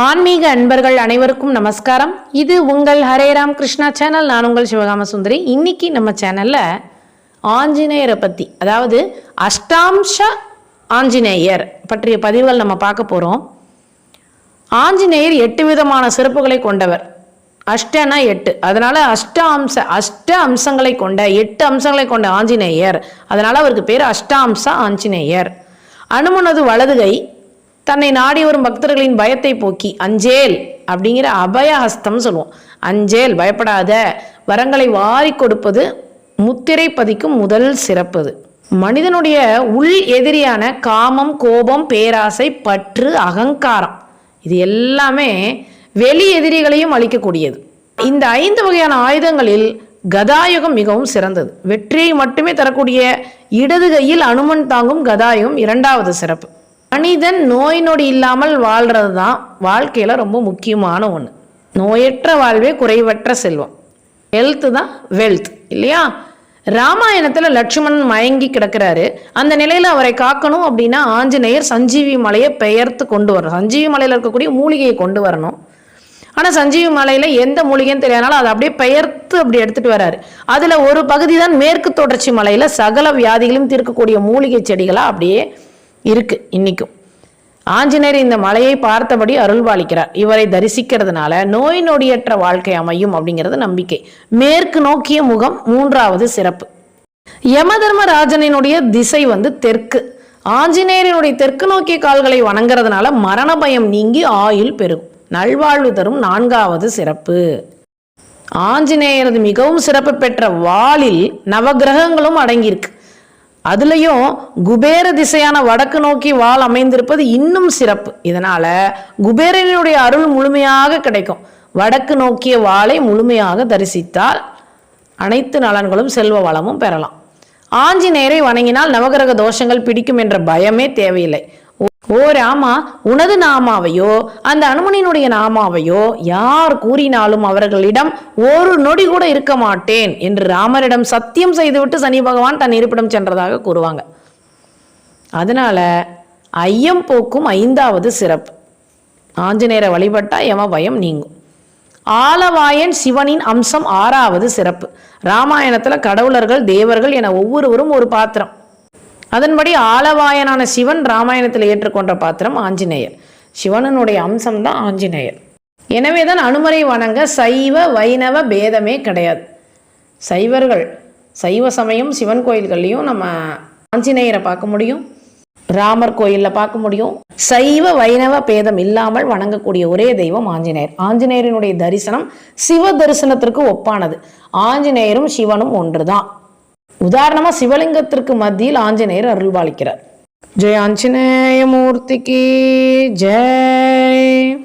ஆன்மீக அன்பர்கள் அனைவருக்கும் நமஸ்காரம். இது உங்கள் ஹரேராம் கிருஷ்ணா சேனல். நான் உங்கள் சிவகாம சுந்தரி. இன்னைக்கு நம்ம சேனல்ல ஆஞ்சநேயரை பத்தி அதாவது அஷ்டாம்ச ஆஞ்சநேயர் பற்றிய பதிவுகள் நம்ம பார்க்க போறோம். ஆஞ்சநேயர் எட்டு விதமான சிறப்புகளை கொண்டவர். அஷ்டனா எட்டு. அதனால அஷ்ட அம்ச அஷ்ட அம்சங்களை கொண்ட எட்டு அம்சங்களை கொண்ட ஆஞ்சநேயர். அதனால அவருக்கு பேர் அஷ்டாம்ச ஆஞ்சநேயர். அனுமனது வலதுகை தன்னை நாடி வரும் பக்தர்களின் பயத்தை போக்கி அஞ்சேல் அப்படிங்கிற அபயஹஸ்தம் சொல்லுவோம். அஞ்சேல் பயப்படாத. வரங்களை வாரி கொடுப்பது முத்திரை பதிக்கும் முதல் சிறப்பது. மனிதனுடைய உள் எதிரியான காமம் கோபம் பேராசை பற்று அகங்காரம் இது எல்லாமே வெளி எதிரிகளையும் அழிக்கக்கூடியது. இந்த ஐந்து வகையான ஆயுதங்களில் கதாயுகம் மிகவும் சிறந்தது. வெற்றியை மட்டுமே தரக்கூடிய இடது கையில் அனுமன் தாங்கும் கதாயுகம் இரண்டாவது சிறப்பு. மனிதன் நோய் நொடி இல்லாமல் வாழ்றது தான் வாழ்க்கையில் ரொம்ப முக்கியமான ஒன்று நோயற்ற வாழ்வே குறைவற்ற செல்வம். ஹெல்த்து தான் வெல்த் இல்லையா? ராமாயணத்தில் லட்சுமணன் மயங்கி கிடக்கிறாரு. அந்த நிலையில் அவரை காக்கணும் அப்படின்னா ஆஞ்சநேயர் சஞ்சீவி மலையை பெயர்த்து கொண்டு வரணும். சஞ்சீவி மலையில் இருக்கக்கூடிய மூலிகையை கொண்டு வரணும். ஆனால் சஞ்சீவி மலையில் எந்த மூலிகைன்னு தெரியாதனால அதை அப்படியே பெயர்த்து அப்படி எடுத்துட்டு வராரு. அதில் ஒரு பகுதி தான் மேற்கு தொடர்ச்சி மலையில் சகல வியாதிகளையும் தீர்க்கக்கூடிய மூலிகை செடிகளாக அப்படியே இருக்கு இன்னைக்கும். ஆஞ்சநேயர் இந்த மலையை பார்த்தபடி அருள்பாலிக்கிறார் இவரை தரிசிக்கிறதுனால நோய் நொடியற்ற வாழ்க்கை அமையும் அப்படிங்கிறது நம்பிக்கை. மேற்கு நோக்கிய முகம் மூன்றாவது சிறப்பு. யமதர்மராஜனினுடைய திசை வந்து தெற்கு. ஆஞ்சநேயரினுடைய தெற்கு நோக்கிய கால்களை வணங்குறதுனால மரண பயம் நீங்கி ஆயுள் பெருகும். நல்வாழ்வு தரும் நான்காவது சிறப்பு. ஆஞ்சநேயரது மிகவும் சிறப்பு பெற்ற வாளில் நவகிரகங்களும் அடங்கியிருக்கு. அதுலேயும் குபேர திசையான வடக்கு நோக்கி வால் அமைந்திருப்பது இன்னும் சிறப்பு. இதனால குபேரனுடைய அருள் முழுமையாக கிடைக்கும். வடக்கு நோக்கிய வாளை முழுமையாக தரிசித்தால் அனைத்து நலன்களும் செல்வ வளமும் பெறலாம். ஆஞ்சநேயரை வணங்கினால் நவகிரக தோஷங்கள் பிடிக்கும் என்ற பயமே தேவையில்லை. ஓ ராமா உனது நாமாவையோ அந்த அனுமனினுடைய நாமாவையோ யார் கூறினாலும் அவர்களிடம் ஒரு நொடி கூட இருக்க மாட்டேன் என்று ராமரிடம் சத்தியம் செய்துவிட்டு சனி பகவான் தன் இருப்பிடம் சென்றதாக கூறுவாங்க. அதனால ஐயம் போக்கும் ஐந்தாவது சிறப்பு. ஆஞ்சநேயரை வழிபட்டா எம பயம் நீங்கும். ஆலவாயன் சிவனின் அம்சம் ஆறாவது சிறப்பு. ராமாயணத்துல கடவுளர்கள் தேவர்கள் என ஒவ்வொருவரும் ஒரு பாத்திரம். அதன்படி ஆலவாயனான சிவன் ராமாயணத்தில் ஏற்றுக்கொண்ட பாத்திரம் ஆஞ்சநேயர். சிவனனுடைய அம்சம் தான் ஆஞ்சநேயர். எனவே தான் அனுமரை வணங்க சைவ வைணவ பேதமே கிடையாது. சைவர்கள் சைவ சமயம் சிவன் கோயில்கள்லையும் நம்ம ஆஞ்சநேயரை பார்க்க முடியும். ராமர் கோயிலில் பார்க்க முடியும். சைவ வைணவ பேதம் இல்லாமல் வணங்கக்கூடிய ஒரே தெய்வம் ஆஞ்சநேயர். ஆஞ்சநேயரினுடைய தரிசனம் சிவ தரிசனத்திற்கு ஒப்பானது. ஆஞ்சநேயரும் சிவனும் ஒன்றுதான். உதாரணமா சிவலிங்கத்திற்கு மத்தியில் ஆஞ்சநேயர் அருள்பாலிக்கிறார் ஜெய ஆஞ்சநேய மூர்த்திக்கு ஜெய்.